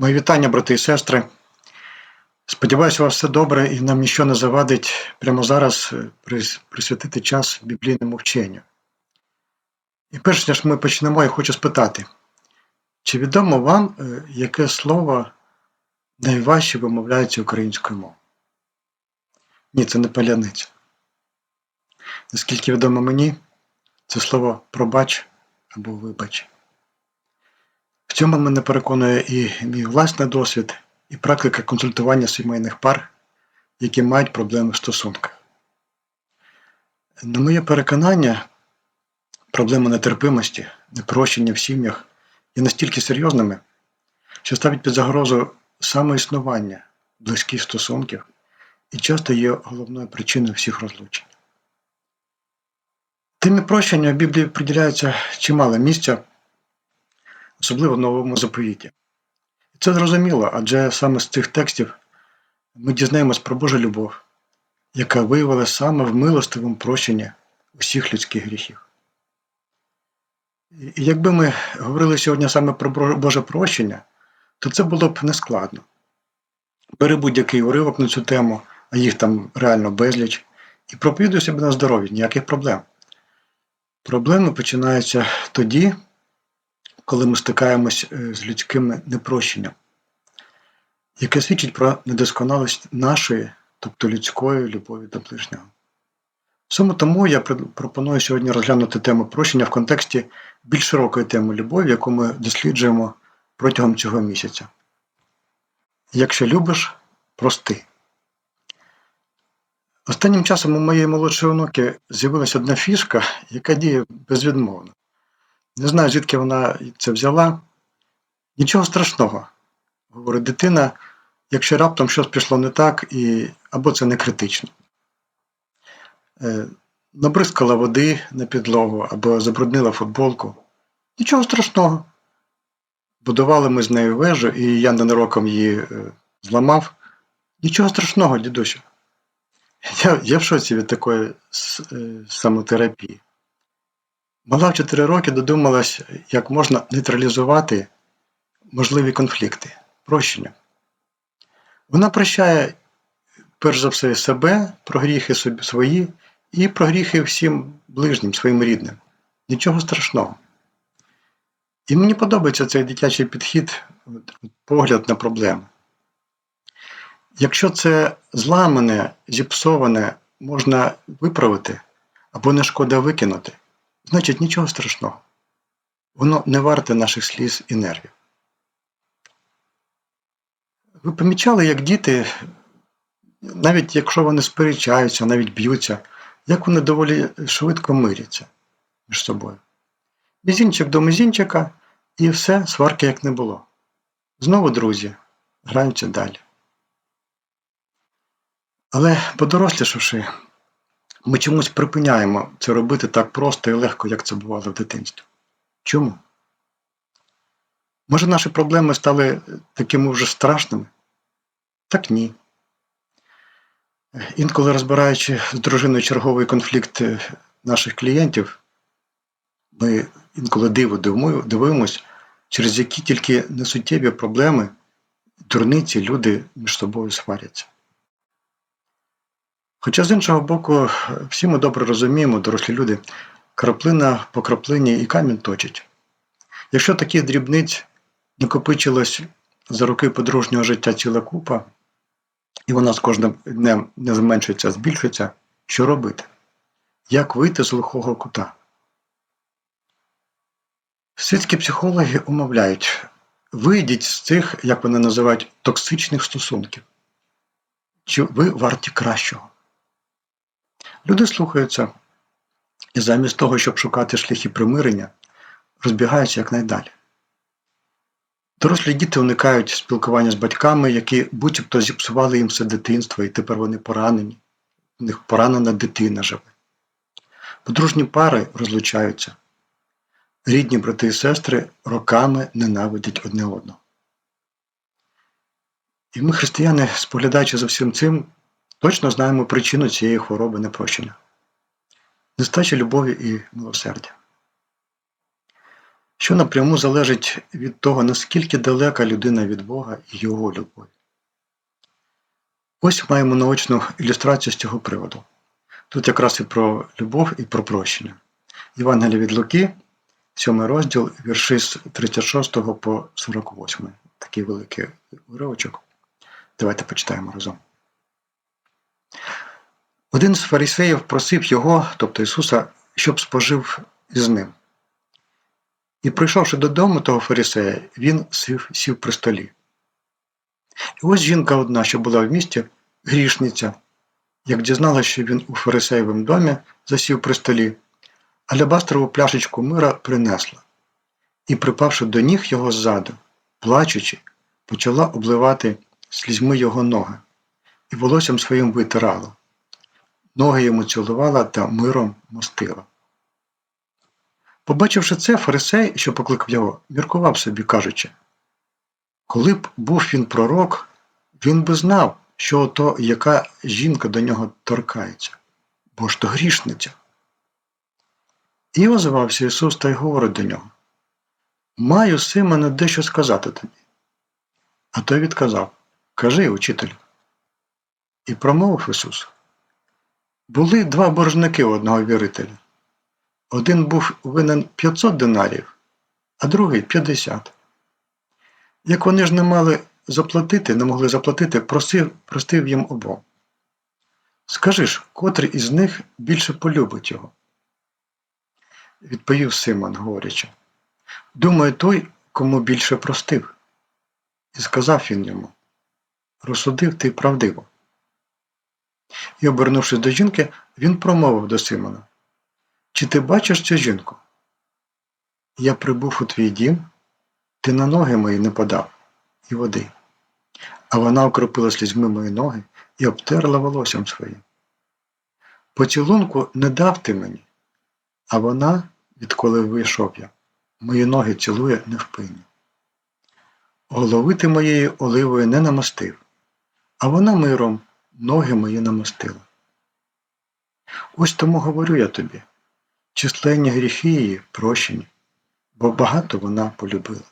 Мої вітання, брати і сестри. Сподіваюся, у вас все добре і нам нічого не завадить прямо зараз е, присвятити час біблійному вченню. І перш ніж ми почнемо, я хочу спитати, чи відомо вам, е, яке слово найважче вимовляється українською мовою? Ні, це не паляниця. Наскільки відомо мені, це слово пробач або вибач. В цьому мене переконує і мій власний досвід, і практика консультування сімейних пар, які мають проблеми в стосунках. На моє переконання, проблеми нетерпимості, непрощення в сім'ях є настільки серйозними, що ставить під загрозу самоіснування близьких стосунків і часто є головною причиною всіх розлучень. Темі прощення в Біблії приділяється чимало місця, особливо в новому заповіті. І це зрозуміло, адже саме з цих текстів ми дізнаємось про Божу любов, яка виявила саме в милостивому прощенні усіх людських гріхів. І якби ми говорили сьогодні саме про Боже прощення, то це було б нескладно. Бери будь-який уривок на цю тему, а їх там реально безліч, і проповідуй себе на здоров'я, ніяких проблем. Проблеми починаються тоді, коли ми стикаємось е, з людським непрощенням, яке свідчить про недосконалість нашої, тобто людської любові до ближнього. Саме тому я пропоную сьогодні розглянути тему прощення в контексті більш широкої теми любові, яку ми досліджуємо протягом цього місяця. Якщо любиш, прости. Останнім часом у моєї молодшої онуки з'явилася одна фішка, яка діє безвідмовно. Не знаю, звідки вона це взяла. Нічого страшного, говорить дитина, якщо раптом щось пішло не так, і... або це не критично. Е, Набризкала води на підлогу або забруднила футболку. Нічого страшного. Будували ми з нею вежу, і я ненароком її е, зламав. Нічого страшного, дідусю. Я, я в шоці від такої е, самотерапії. Мала в 4 роки додумалась, як можна нейтралізувати можливі конфлікти, прощення. Вона прощає, перш за все, себе, про гріхи свої і про гріхи всім ближнім, своїм рідним. Нічого страшного. І мені подобається цей дитячий підхід, погляд на проблеми. Якщо це зламане, зіпсоване можна виправити або не шкода викинути, значить нічого страшного. Воно не варте наших сліз і нервів. Ви помічали, як діти, навіть якщо вони сперечаються, навіть б'ються, як вони доволі швидко миряться між собою. Мізінчик до мізінчика, і все, сварки як не було. Знову друзі, граються далі. Але подорослішавши, ми чомусь припиняємо це робити так просто і легко, як це бувало в дитинстві. Чому? Може, наші проблеми стали такими вже страшними? Так ні. Інколи розбираючи з дружиною черговий конфлікт е, наших клієнтів, ми інколи диво дивимо- дивимось, через які тільки несуттєві проблеми, дурниці люди між собою сваряться. Хоча з іншого боку, всі ми добре розуміємо, дорослі люди, краплина по краплині і камінь точить. Якщо таких дрібниць накопичилось за роки подружнього життя ціла купа, і вона з кожним днем не зменшується, а збільшується, що робити? Як вийти з глухого кута? Світські психологи умовляють, вийдіть з цих, як вони називають, токсичних стосунків. Чи ви варті кращого? Люди слухаються і замість того, щоб шукати шляхи примирення, розбігаються якнайдалі. Дорослі діти уникають спілкування з батьками, які буцімто зіпсували їм все дитинство, і тепер вони поранені. У них поранена дитина живе. Подружні пари розлучаються. Рідні брати і сестри роками ненавидять одне одного. І ми, християни, споглядаючи за всім цим, точно знаємо причину цієї хвороби непрощення. Нестача любові і милосердя. що напряму залежить від того, наскільки далека людина від Бога і Його любові. Ось маємо наочну ілюстрацію з цього приводу. Тут якраз і про любов, і про прощення. Євангелія від Луки, 7 розділ, вірші з 36 по 48. Такий великий уривочок. Давайте почитаємо разом. Один з фарисеїв просив його, тобто Ісуса, щоб спожив із ним. І прийшовши додому того фарисея, він сів, сів при столі. І ось жінка одна, що була в місті, грішниця, як дізналася, що він у фарисеєвому домі засів при столі, алябастрову пляшечку мира принесла і, припавши до ніг його ззаду, плачучи, почала обливати слізьми його ноги і волоссям своїм витирала. Ноги йому цілувала та миром мостила. Побачивши це, фарисей, що покликав його, міркував собі, кажучи, коли б був він пророк, він би знав, що ото яка жінка до нього торкається, бо ж то грішниця. І озвався Ісус та й говорить до нього: Маю Симоне дещо сказати тобі. А той відказав Кажи, учителю. І промовив Ісус. Були два боржники у одного вірителя. Один був винен 500 динарів, а другий 50. Як вони ж не мали заплатити, не могли заплатити, просив, простив їм обом. Скажи ж, котрий із них більше полюбить його? Відповів Симон, говорячи. Думаю, той, кому більше простив. І сказав він йому Розсудив ти правдиво. І, обернувшись до жінки, він промовив до Симона Чи ти бачиш цю жінку? Я прибув у твій дім, ти на ноги мої не подав і води, а вона окропила слізьми мої ноги і обтерла волоссям своїм. Поцілунку не дав ти мені, а вона, відколи вийшов я, мої ноги цілує невпинні. Голови ти моєї оливою не намастив, а вона миром ноги мої намастила. Ось тому говорю я тобі, численні гріхи її прощені, бо багато вона полюбила.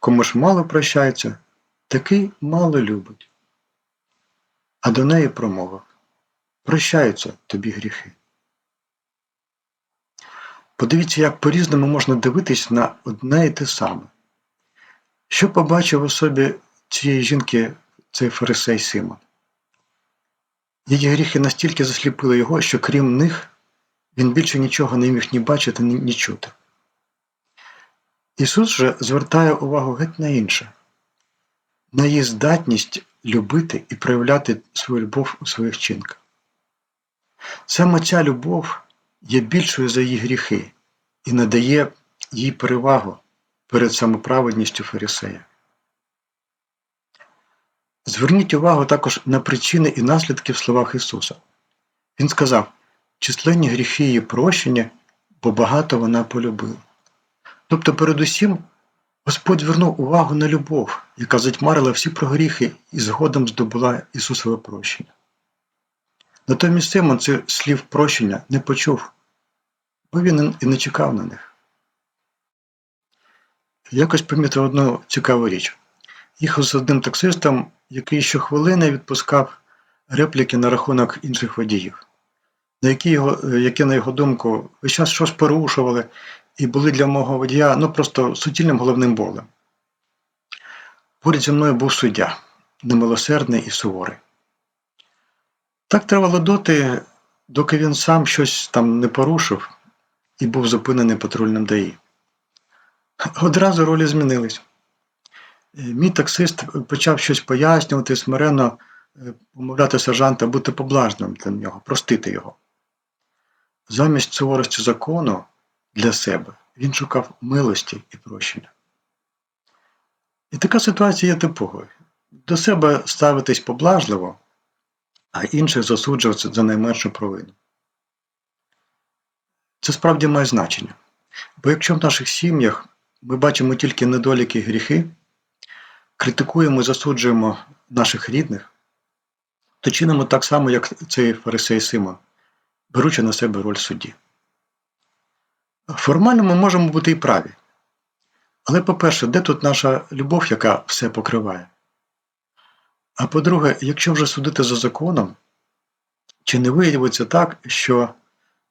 Кому ж мало прощається, такий мало любить. А до неї промовив Прощаються тобі гріхи. Подивіться, як по-різному можна дивитись на одне і те саме. Що побачив у собі цієї жінки цей фарисей Симон? Її гріхи настільки засліпили його, що крім них він більше нічого не міг ні бачити, ні, чути. Ісус же звертає увагу геть на інше, на її здатність любити і проявляти свою любов у своїх вчинках. Саме ця любов є більшою за її гріхи і надає їй перевагу перед самоправедністю Фарисея. Зверніть увагу також на причини і наслідки в словах Ісуса. Він сказав, численні гріхи її прощення, бо багато вона полюбила. Тобто, передусім, Господь звернув увагу на любов, яка затьмарила всі прогріхи і згодом здобула Ісусове прощення. Натомість Симон цих слів прощення не почув, бо він і не чекав на них. Якось помітив одну цікаву річ. Їхав з одним таксистом, який щохвилини відпускав репліки на рахунок інших водіїв, на які, його, які, на його думку, весь час щось порушували і були для мого водія ну просто суцільним головним болем. Поряд зі мною був суддя, немилосердний і суворий. Так тривало доти, доки він сам щось там не порушив і був зупинений патрульним ДАІ. Одразу ролі змінились. Мій таксист почав щось пояснювати, смиренно помовляти сержанта бути поблажним для нього, простити його. Замість суворості закону для себе він шукав милості і прощення. І така ситуація є типовою. До себе ставитись поблажливо, а інших засуджувати за найменшу провину. Це справді має значення. Бо якщо в наших сім'ях ми бачимо тільки недоліки і гріхи, критикуємо і засуджуємо наших рідних, то чинимо так само, як цей фарисей Симон, беручи на себе роль судді. Формально ми можемо бути і праві. Але, по-перше, де тут наша любов, яка все покриває? А по-друге, якщо вже судити за законом, чи не виявиться так, що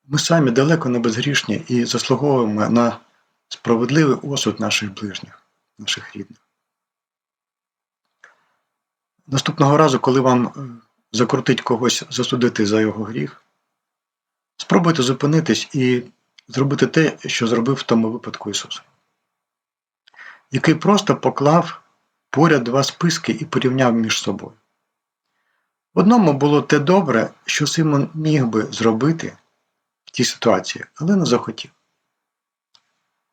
ми самі далеко не безгрішні і заслуговуємо на справедливий осуд наших ближніх, наших рідних? Наступного разу, коли вам е, закрутить когось засудити за його гріх, спробуйте зупинитись і зробити те, що зробив в тому випадку Ісус, який просто поклав поряд два списки і порівняв між собою. В одному було те добре, що Симон міг би зробити в тій ситуації, але не захотів.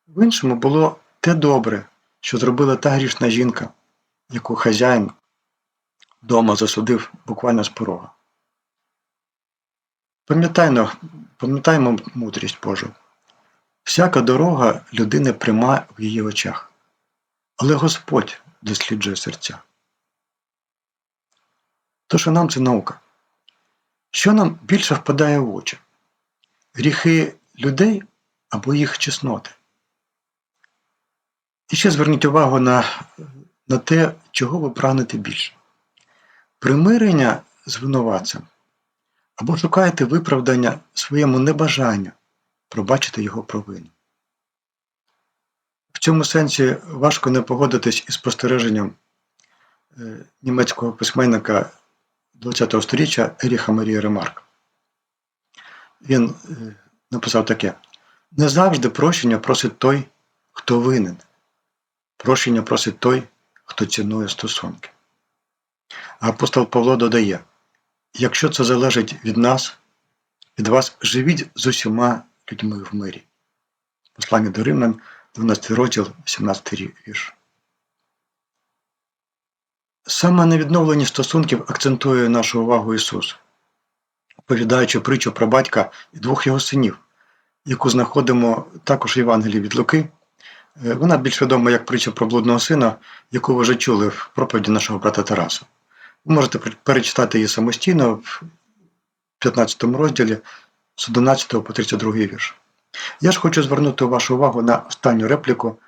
В іншому було те добре, що зробила та грішна жінка, яку хазяїн дома засудив буквально з порога. Пам'ятайно, пам'ятаємо мудрість Божу. Всяка дорога людини пряма в її очах, але Господь досліджує серця. Тож і нам це наука. Що нам більше впадає в очі? Гріхи людей або їх чесноти? І ще зверніть увагу на, на те, чого ви прагнете більше. Примирення з винуватцем або шукаєте виправдання своєму небажанню пробачити його провину. В цьому сенсі важко не погодитись із спостереженням е, німецького письменника ХХ століття Еріха Марія Ремарк. Він е, написав таке: не завжди прощення просить той, хто винен. Прощення просить той, хто цінує стосунки. Апостол Павло додає: якщо це залежить від нас, від вас живіть з усіма людьми в мирі. Послання до Римлян, 12 розділ, 17 вірш. Саме на відновленні стосунків акцентує нашу увагу Ісус, оповідаючи притчу про батька і двох його синів, яку знаходимо також в Євангелії від Луки. Е, Вона більш відома як притча про блудного сина, яку ви вже чули в проповіді нашого брата Тараса. Можете перечитати її самостійно в 15 розділі з 11 по 32 вірш. Я ж хочу звернути вашу увагу на останню репліку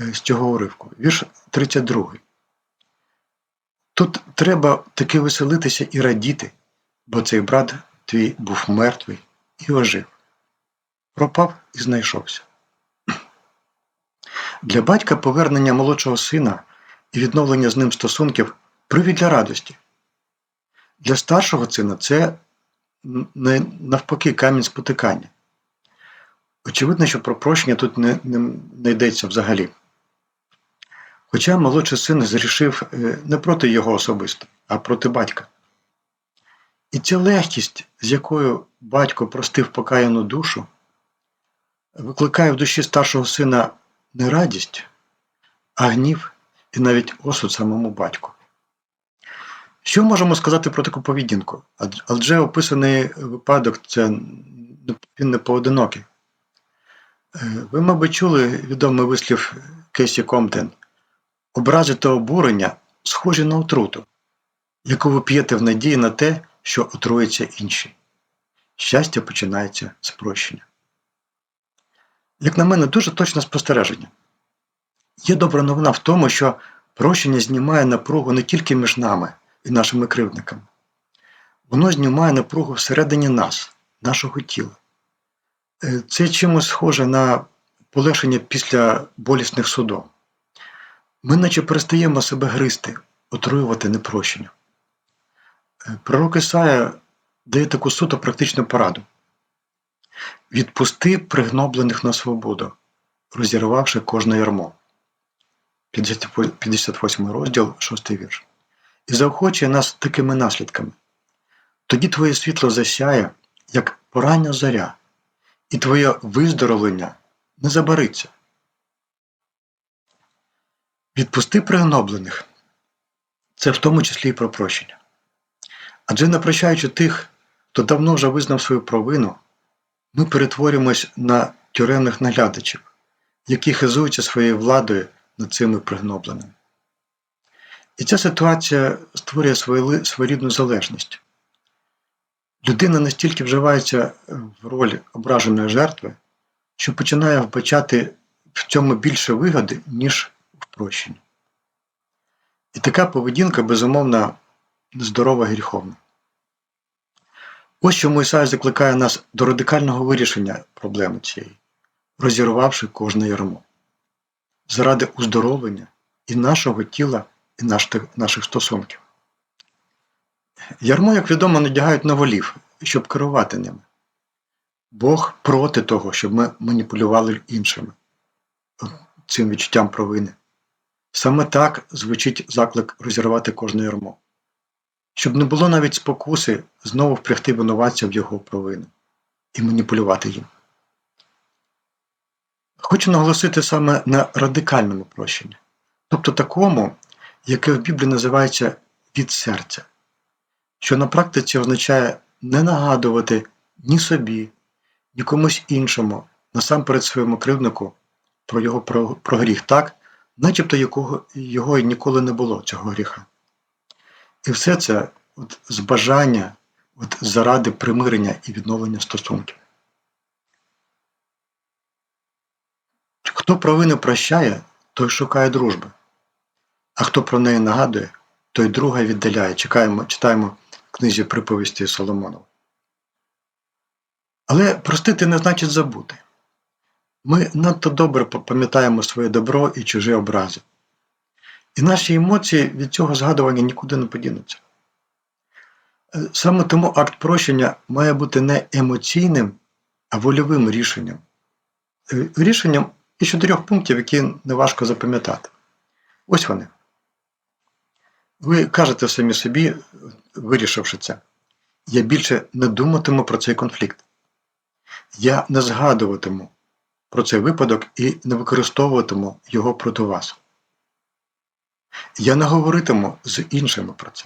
е, з цього уривку. Вірш 32. Тут треба таки веселитися і радіти, бо цей брат твій був мертвий і ожив. Пропав і знайшовся. Для батька повернення молодшого сина і відновлення з ним стосунків привід для радості. Для старшого сина це навпаки камінь спотикання. Очевидно, що про прощення тут не, не, не йдеться взагалі. Хоча молодший син зрішив е, не проти його особисто, а проти батька. І ця легкість, з якою батько простив покаяну душу, викликає в душі старшого сина не радість, а гнів і навіть осуд самому батьку. Що можемо сказати про таку поведінку? Адже описаний випадок це він не поодинокий. Е, ви, мабуть, чули відомий вислів Кейсі Комптен. Образи та обурення схожі на отруту, яку ви п'єте в надії на те, що отруються інші. Щастя починається з прощення. Як на мене, дуже точне спостереження. Є добра новина в тому, що прощення знімає напругу не тільки між нами і нашими кривдниками. Воно знімає напругу всередині нас, нашого тіла. Е, це чимось схоже на полегшення після болісних судом. Ми наче перестаємо себе гризти, отруювати непрощення. Е, пророк Ісая дає таку суто практичну пораду. Відпусти пригноблених на свободу, розірвавши кожне ярмо. 58 розділ, 6 вірш. І заохочує нас такими наслідками. Тоді твоє світло засяє, як порання заря, і твоє виздоровлення не забариться. Відпусти пригноблених це в тому числі і про прощення. Адже не прощаючи тих, хто давно вже визнав свою провину, ми перетворюємось на тюремних наглядачів, які хизуються своєю владою над цими пригнобленими. І ця ситуація створює своєрідну залежність. Людина настільки вживається в роль ображеної жертви, що починає вбачати в цьому більше вигоди, ніж в прощенні. І така поведінка, безумовно, здорова гріховна. Ось чому Ісая закликає нас до радикального вирішення проблеми цієї, розірвавши кожне ярмо, заради уздоровлення і нашого тіла, і наших стосунків. Ярмо, як відомо, надягають на волів, щоб керувати ними. Бог проти того, щоб ми маніпулювали іншими цим відчуттям провини. Саме так звучить заклик розірвати кожне ярмо, щоб не було навіть спокуси знову впрягти винуватця в його провини і маніпулювати їм. Хочу наголосити саме на радикальному прощенні, тобто такому, яке в Біблії називається від серця, що на практиці означає не нагадувати ні собі, ні комусь іншому, насамперед своєму кривднику про його про, про гріх так, начебто якого, його і ніколи не було, цього гріха. І все це от, з бажання от, заради примирення і відновлення стосунків. Хто провини прощає, той шукає дружби, а хто про неї нагадує, той друга віддаляє. Чекаємо, читаємо в книзі приповісті Соломонова. Але простити не значить забути. Ми надто добре пам'ятаємо своє добро і чужі образи. І наші емоції від цього згадування нікуди не подінуться. Е, саме тому акт прощення має бути не емоційним, а вольовим рішенням. Е, рішенням із чотирьох пунктів, які неважко запам'ятати. Ось вони. Ви кажете самі собі, вирішивши це, я більше не думатиму про цей конфлікт. Я не згадуватиму про цей випадок і не використовуватиму його проти вас. Я не говоритиму з іншими про це.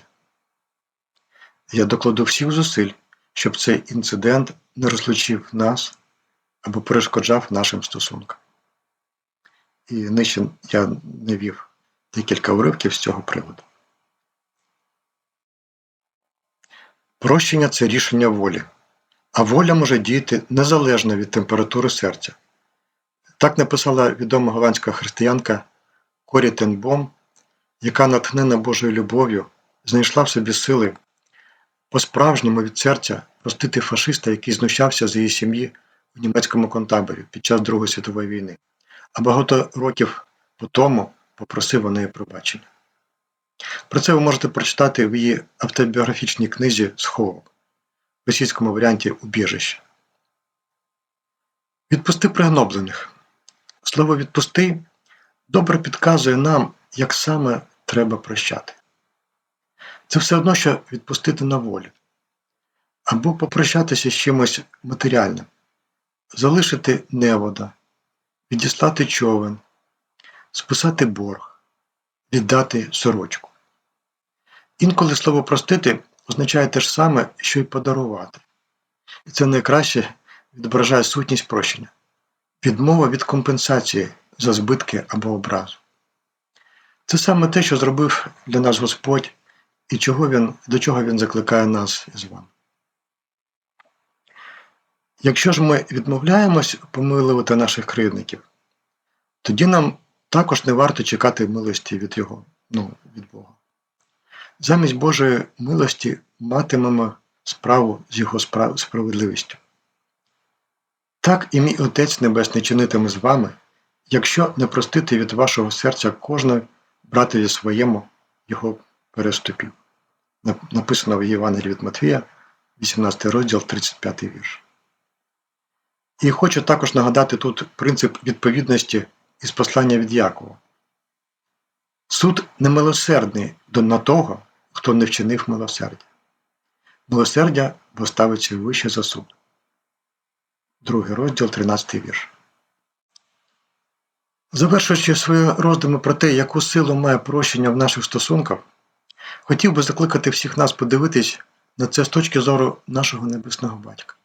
Я докладу всіх зусиль, щоб цей інцидент не розлучив нас або перешкоджав нашим стосункам. І нижче я не вів декілька уривків з цього приводу. Прощення це рішення волі, а воля може діяти незалежно від температури серця. Так написала відома голландська християнка Корі Тенбом, яка натхнена Божою любов'ю знайшла в собі сили по-справжньому від серця простити фашиста, який знущався з її сім'ї в німецькому контаборі під час Другої світової війни, а багато років по тому попросив у неї пробачення. Про це ви можете прочитати в її автобіографічній книзі Сховок в російському варіанті Убіжище. Відпусти пригноблених. Слово відпусти добре підказує нам, як саме треба прощати. Це все одно, що відпустити на волю, або попрощатися з чимось матеріальним, залишити невода, відіслати човен, списати борг, віддати сорочку. Інколи слово простити означає те ж саме, що й подарувати. І це найкраще відображає сутність прощення відмова від компенсації за збитки або образу. Це саме те, що зробив для нас Господь і чого він, до чого Він закликає нас із вами. Якщо ж ми відмовляємось помилувати наших кривдників, тоді нам також не варто чекати милості від Його, ну, від Бога. Замість Божої милості матимемо справу з Його справедливістю. Так і мій Отець Небесний чинитиме з вами, якщо не простити від вашого серця кожного братові своєму його переступів. Написано в Євангелії від Матвія, 18 розділ, 35 вірш. І хочу також нагадати тут принцип відповідності із послання від Якова. Суд немилосердний на того, хто не вчинив милосердя. Милосердя поставиться вище за суд. Другий розділ, 13 вірш. Завершуючи свої роздуми про те, яку силу має прощення в наших стосунках, хотів би закликати всіх нас подивитись на це з точки зору нашого небесного батька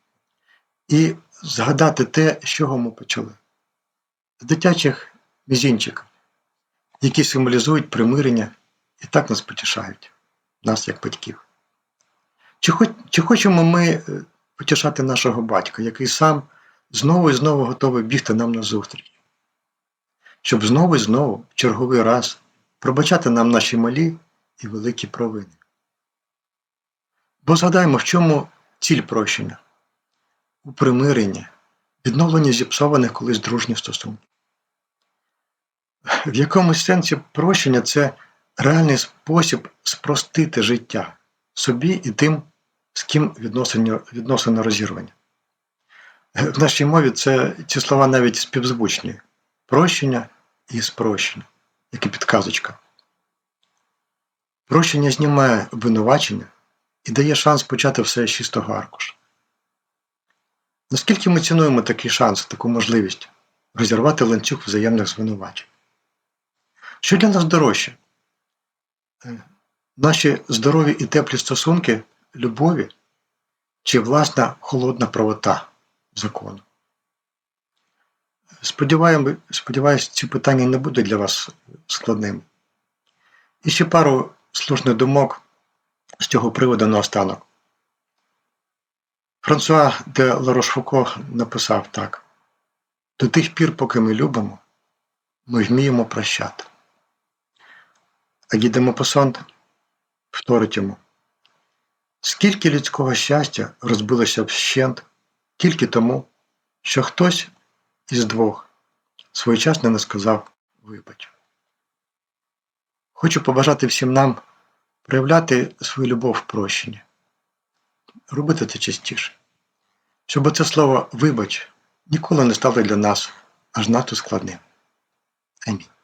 і згадати те, з чого ми почали. З дитячих мізінчиків, які символізують примирення і так нас потішають, нас як батьків. Чи, хоч, чи хочемо ми е, потішати нашого батька, який сам знову і знову готовий бігти нам назустріч. щоб знову і знову, в черговий раз, пробачати нам наші малі і великі провини. Бо згадаємо, в чому ціль прощення? У примиренні, відновленні зіпсованих колись дружніх стосунків. В якомусь сенсі прощення це реальний спосіб спростити життя собі і тим, з ким відносини, відносини розірвані. В нашій мові це, ці слова навіть співзвучні прощення і спрощення, як і підказочка. Прощення знімає обвинувачення і дає шанс почати все з чистого аркуша. Наскільки ми цінуємо такий шанс, таку можливість розірвати ланцюг взаємних звинувачень? Що для нас дорожче? Наші здорові і теплі стосунки любові чи власна холодна правота закону? Сподіваюсь, ці питання не будуть для вас складними. І ще пару слушних думок з цього приводу наостанок. Франсуа де Ларошфуко написав так: до тих пір, поки ми любимо, ми вміємо прощати. А Гіде Мопасант вторить йому. Скільки людського щастя розбилося вщент тільки тому, що хтось із двох своєчасно не сказав вибач. Хочу побажати всім нам проявляти свою любов в прощенні, робити це частіше, щоб це слово вибач ніколи не стало для нас аж надто складним. Амінь.